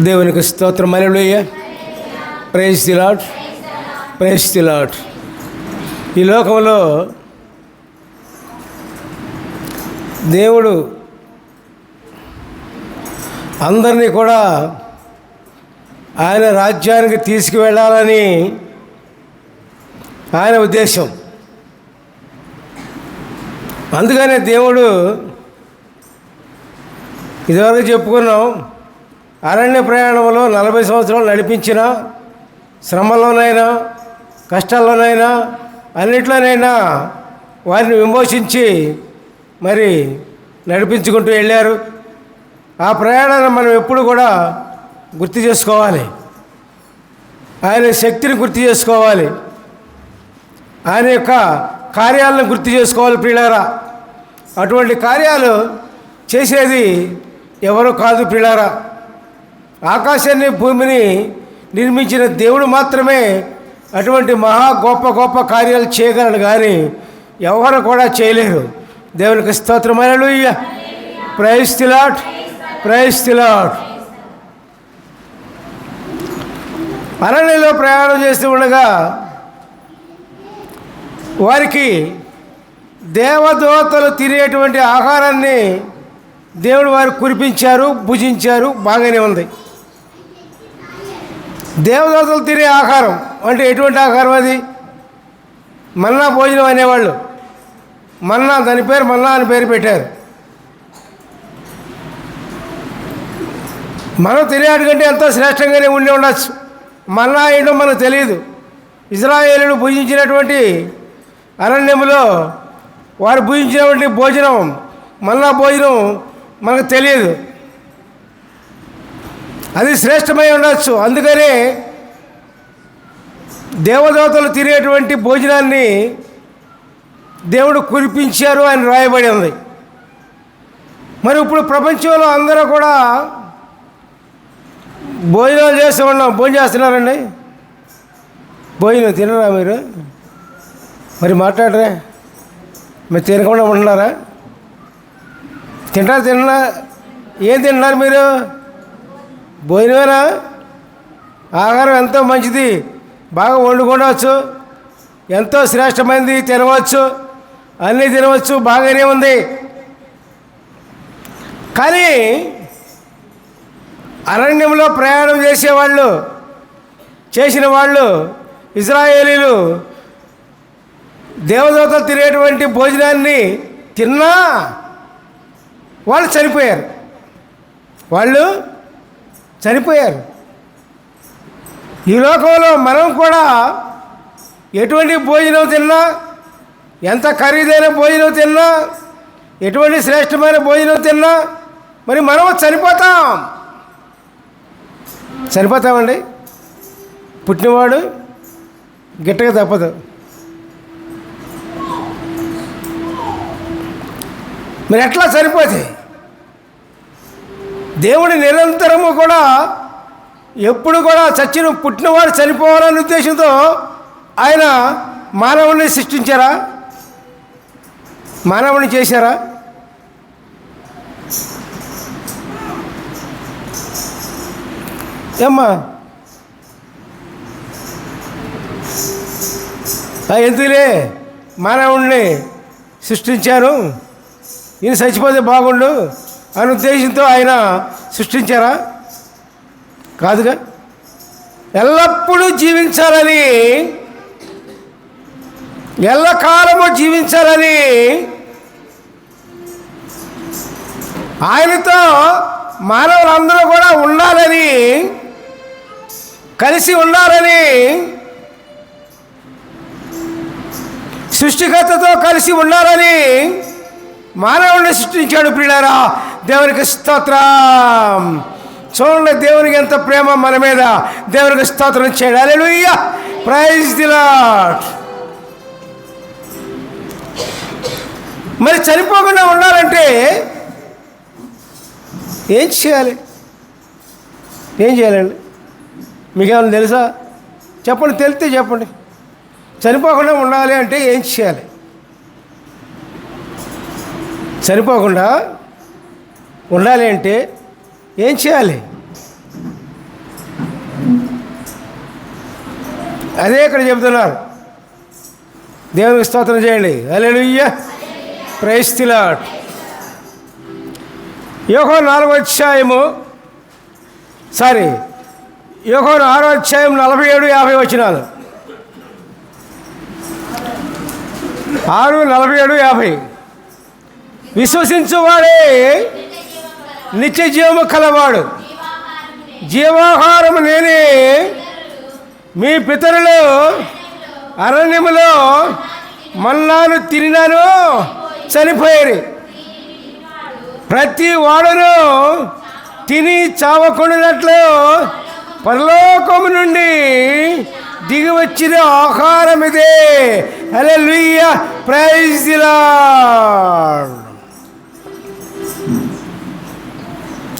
దేవునికి స్తోత్రం. Hallelujah praise the Lord praise the Lord ఈ లోకంలో దేవుడు అందరినీ కూడా ఆయన రాజ్యానికి తీసుకువెళ్ళాలని ఆయన ఉద్దేశం. అందుకనే దేవుడు ఇదివరకు చెప్పుకున్నాం అరణ్య ప్రయాణంలో నలభై సంవత్సరాలు నడిపించిన శ్రమలోనైనా కష్టాల్లోనైనా అన్నిట్లోనైనా వారిని విమోచించి మరి నడిపించుకుంటూ వెళ్ళారు. ఆ ప్రయాణాన్ని మనం ఎప్పుడు కూడా గుర్తు చేసుకోవాలి. ఆయన శక్తిని గుర్తు చేసుకోవాలి. ఆయన యొక్క కార్యాలను గుర్తు చేసుకోవాలి ప్రియులారా. అటువంటి కార్యాలు చేసేది ఎవరు కాదు ప్రియులారా. ఆకాశాన్ని భూమిని నిర్మించిన దేవుడు మాత్రమే అటువంటి మహా గొప్ప గొప్ప కార్యాలు చేయగలడు కానీ ఎవరు కూడా చేయలేరు. దేవునికి స్తోత్రమైన ప్రైజ్ తిలాట్ ప్రైజ్ తిలాట్ అరణ్యలో ప్రయాణం చేస్తూ ఉండగా వారికి దేవదోతలు తినేటువంటి ఆహారాన్ని దేవుడు వారు కురిపించారు భుజించారు బాగానే ఉంది. దేవదూతలు తినే ఆహారం అంటే ఎటువంటి ఆహారం అది? మన్నా భోజనం అనేవాళ్ళు. మన్నా దాని పేరు మన్నా అని పేరు పెట్టారు. మనం తినేటికంటే ఎంతో శ్రేష్టంగానే ఉండి ఉండొచ్చు. మన్నా ఏంటో మనకు తెలియదు ఇజ్రాయేలుడు భుజించినటువంటి అరణ్యములో వారు భుజించినటువంటి భోజనం మన్నా భోజనం మనకు తెలియదు. అది శ్రేష్టమై ఉండొచ్చు. అందుకనే దేవదేవతలు తినేటువంటి భోజనాన్ని దేవుడు కురిపించారు అని రాయబడి ఉంది. మరి ఇప్పుడు ప్రపంచంలో అందరూ కూడా భోజనాలు చేస్తూ ఉన్నాం. భోజనం చేస్తున్నారండి? భోజనం తినరా మీరు? మరి మాట్లాడరా? మీరు తినకుండా ఉంటున్నారా? తింటారా తిన్నా ఏం తింటున్నారు మీరు? భోజనమేనా? ఆహారం ఎంతో మంచిది. బాగా వండుకోవచ్చు. ఎంతో శ్రేష్టమైనది తినవచ్చు. అన్నీ తినవచ్చు. బాగానే ఉంది. కానీ అరణ్యంలో ప్రయాణం చేసేవాళ్ళు చేసిన వాళ్ళు ఇజ్రాయేలీలు దేవదూతలు తినేటువంటి భోజనాన్ని తిన్నా వాళ్ళు చనిపోయారు. వాళ్ళు చనిపోయారు. ఈ లోకంలో మనం కూడా ఎటువంటి భోజనం తిన్నా ఎంత ఖరీదైన భోజనం తిన్నా ఎటువంటి శ్రేష్టమైన భోజనం తిన్నా మరి మనం చనిపోతాం. చనిపోతామండి. పుట్టినవాడు గిట్టగా తప్పదు. మరి ఎట్లా సరిపోతే దేవుడు నిరంతరము కూడా ఎప్పుడు కూడా చచ్చిన పుట్టినవాడు చనిపోవాలనే ఉద్దేశంతో ఆయన మానవుని సృష్టించారా? మానవుని చేశారా? ఏమ్మా? ఎందుకులే మానవుణ్ణి సృష్టించాను? ఈయన చచ్చిపోతే బాగుండు. అనే ఉద్దేశంతో ఆయన సృష్టించారా? కాదుగా? ఎల్లప్పుడూ జీవించాలని ఎల్లకాలము జీవించాలని ఆయనతో మానవులందరూ కూడా ఉండాలని కలిసి ఉండాలని సృష్టికర్తతో కలిసి ఉండాలని మానవుడిని సృష్టించాడు ప్రియులారా. దేవునికి స్తోత్రం. చూడండి దేవునికి ఎంత ప్రేమ మన మీద. దేవునికి స్తోత్రం చేయడం. అలెలుయ్య ప్రైజ్ ది మరి చనిపోకుండా ఉండాలంటే ఏం చేయాలి? ఏం చేయాలండి? మీకేమైనా తెలుసా? చెప్పండి తెలిస్తే చెప్పండి. చనిపోకుండా ఉండాలి అంటే ఏం చేయాలి? చనిపోకుండా ఉండాలి అంటే ఏం చేయాలి? అదే ఇక్కడ చెబుతున్నారు. దేవునికి స్తోత్రం చేయండి. అలెడు ప్రైస్తిలాట్ యోగో నాలుగో అధ్యాయము. సారీ యోగో ఆరో అధ్యాయం నలభై ఏడు యాభై వచ్చినాలు ఆరు నలభై ఏడు యాభై. విశ్వసించువాడే నిత్య జీవము కలవాడు. జీవాహారము నేనే. మీ పితరులు అరణ్యములో మల్లాను తిరినాను చనిపోయారు. ప్రతి వాడును తిని చావకుండానట్లు పరలోకము నుండి దిగి వచ్చిన ఆహారం ఇదే అలా లుయ్య ప్రైజ్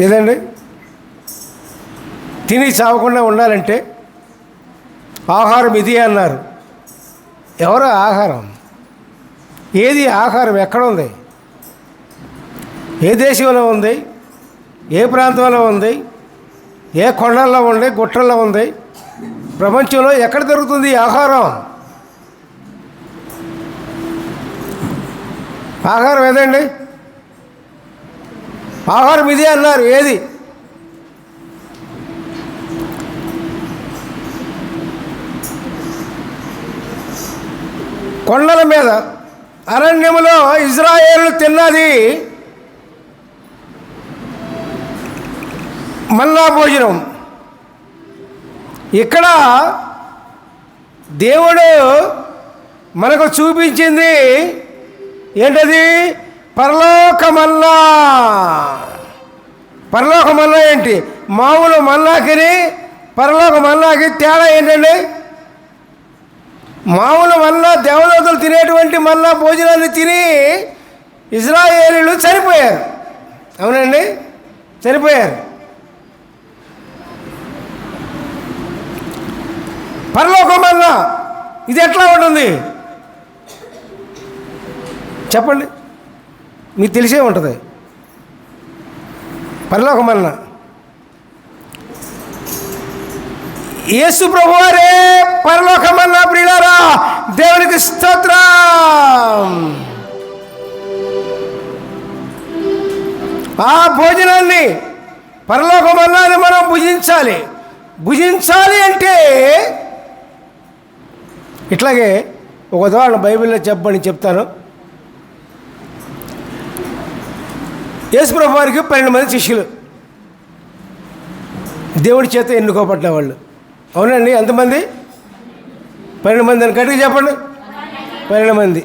ఏదండి? తిని చావకుండా ఉండాలంటే ఆహారం ఇది అన్నారు. ఎవరు ఆహారం? ఏది ఆహారం? ఎక్కడ ఉంది? ఏ దేశంలో ఉంది? ఏ ప్రాంతంలో ఉంది? ఏ కొండల్లో ఉంది? గుట్టల్లో ఉంది? ప్రపంచంలో ఎక్కడ దొరుకుతుంది ఆహారం? ఆహారం ఏదండి? ఆహారం ఇదే అన్నారు. ఏది? కొండల మీద అరణ్యములో ఇజ్రాయేల్ తిన్నది మన్నా భోజనం. ఇక్కడ దేవుడు మనకు చూపించింది ఏంటది? పరలోకమల్లా. పరలోకమల్లా ఏంటి? మామూలు మల్లాకిని పరలోక మల్లాకి తేడా ఏంటండి? మామూలు మళ్ళా దేవదూతలు తినేటువంటి మళ్ళా భోజనాన్ని తిని ఇజ్రాయేలీలు చనిపోయారు. అవునండి? చనిపోయారు. పరలోకం ఇది ఎట్లా ఉంటుంది? చెప్పండి. మీకు తెలిసే ఉంటుంది. పరలోకం వలన. యేసు ప్రభువారే పరలోకమన్నా ప్రియులారా దేవునికి స్తోత్రం. ఆ భోజనాన్ని పరలోకమన్నాన్ని మనం భుజించాలి. భుజించాలి అంటే ఇట్లాగే ఒక ఉదాహరణ బైబిల్లో చెప్పని చెప్తాను. యేసుప్రభు వారికి పన్నెండు మంది శిష్యులు. దేవుడి చేత ఎన్నుకోబడ్డ వాళ్ళు. అవునండి ఎంతమంది? పన్నెండు మంది అని గట్టిగా చెప్పండి. పన్నెండు మంది.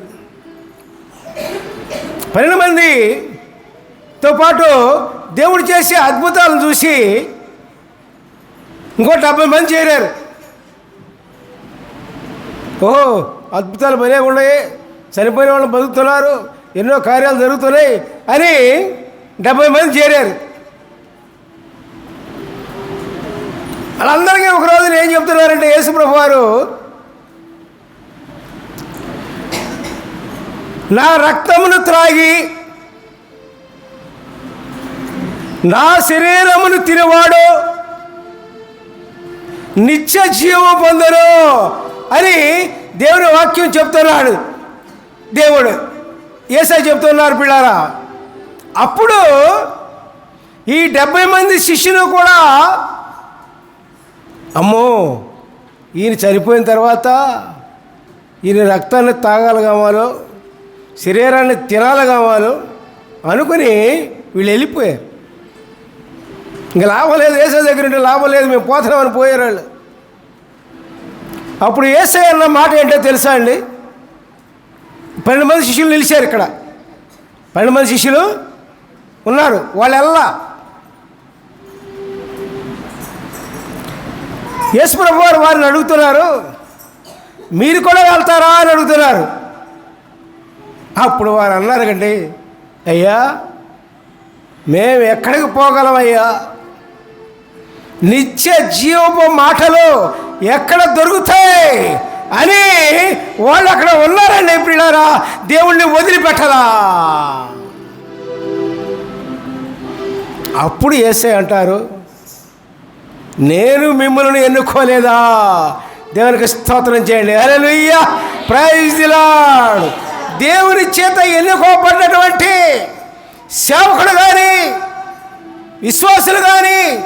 పన్నెండు మందితో పాటు దేవుడు చేసే అద్భుతాలను చూసి ఇంకో డెబ్బై మంది చేరారు. ఓహో అద్భుతాలు భలే ఉన్నాయి చనిపోయిన వాళ్ళు బతుకుతున్నారు. ఎన్నో కార్యాలు జరుగుతున్నాయి అని డెబ్బై మంది చేరారు. వాళ్ళందరికీ ఒక రోజున ఏం చెప్తున్నారంటే యేసుప్రభు వారు నా రక్తమును త్రాగి నా శరీరమును తినవాడు నిత్య జీవం పొందరు అని దేవుని వాక్యం చెప్తున్నాడు దేవుడు. ఏసై చెప్తున్నారు పిల్లారా అప్పుడు ఈ డెబ్బై మంది శిష్యులు కూడా అమ్మో ఈయన చనిపోయిన తర్వాత ఈయన రక్తాన్ని తాగాలి కావాలో శరీరాన్ని తినాలి కావాలో అనుకుని వీళ్ళు వెళ్ళిపోయారు. ఇంకా లాభం లేదు ఏసే దగ్గర ఉంటే లాభం లేదు మేము పోతున్నామని పోయారు వాళ్ళు. అప్పుడు ఏసే అన్న మాట ఏంటో తెలుసా అండి? పన్నెండు మంది శిష్యులు నిలిచారు ఇక్కడ. పన్నెండు మంది శిష్యులు ఉన్నారు. వాళ్ళెల్లా. యేసుప్రభు వారు వారిని అడుగుతున్నారు మీరు కూడా వెళ్తారా? అని అడుగుతున్నారు. అప్పుడు వారు అన్నారు కండి అయ్యా మేము ఎక్కడికి పోగలమయ్యా? నిత్య జీవపు మాటలు ఎక్కడ దొరుకుతాయి? అని వాళ్ళు అక్కడ ఉన్నారండి ఇప్పుడు దేవుణ్ణి వదిలిపెట్టరా. అప్పుడు ఏసే అంటారు నేను మిమ్మల్ని ఎన్నుకోలేదా? దేవునికి స్తోత్రం చేయండి. హల్లెలూయా! ప్రైజ్ ది దేవుని చేత ఎన్నుకోబడినటువంటి సేవకుడు కానీ విశ్వాసులు కానీ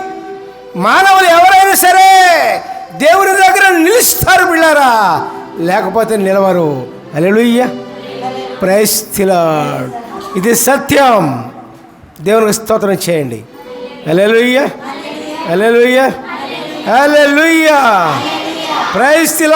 మానవులు ఎవరైనా సరే దేవుని దగ్గర నిలుస్తారు బిళ్ళారా? లేకపోతే నిలవరు. అలెలుయ్య ప్రైజ్ ది ఇది సత్యం. దేవునికి స్తోత్రం చేయండి. హల్లెలూయా. హల్లెలూయా. హల్లెలూయా. Praise the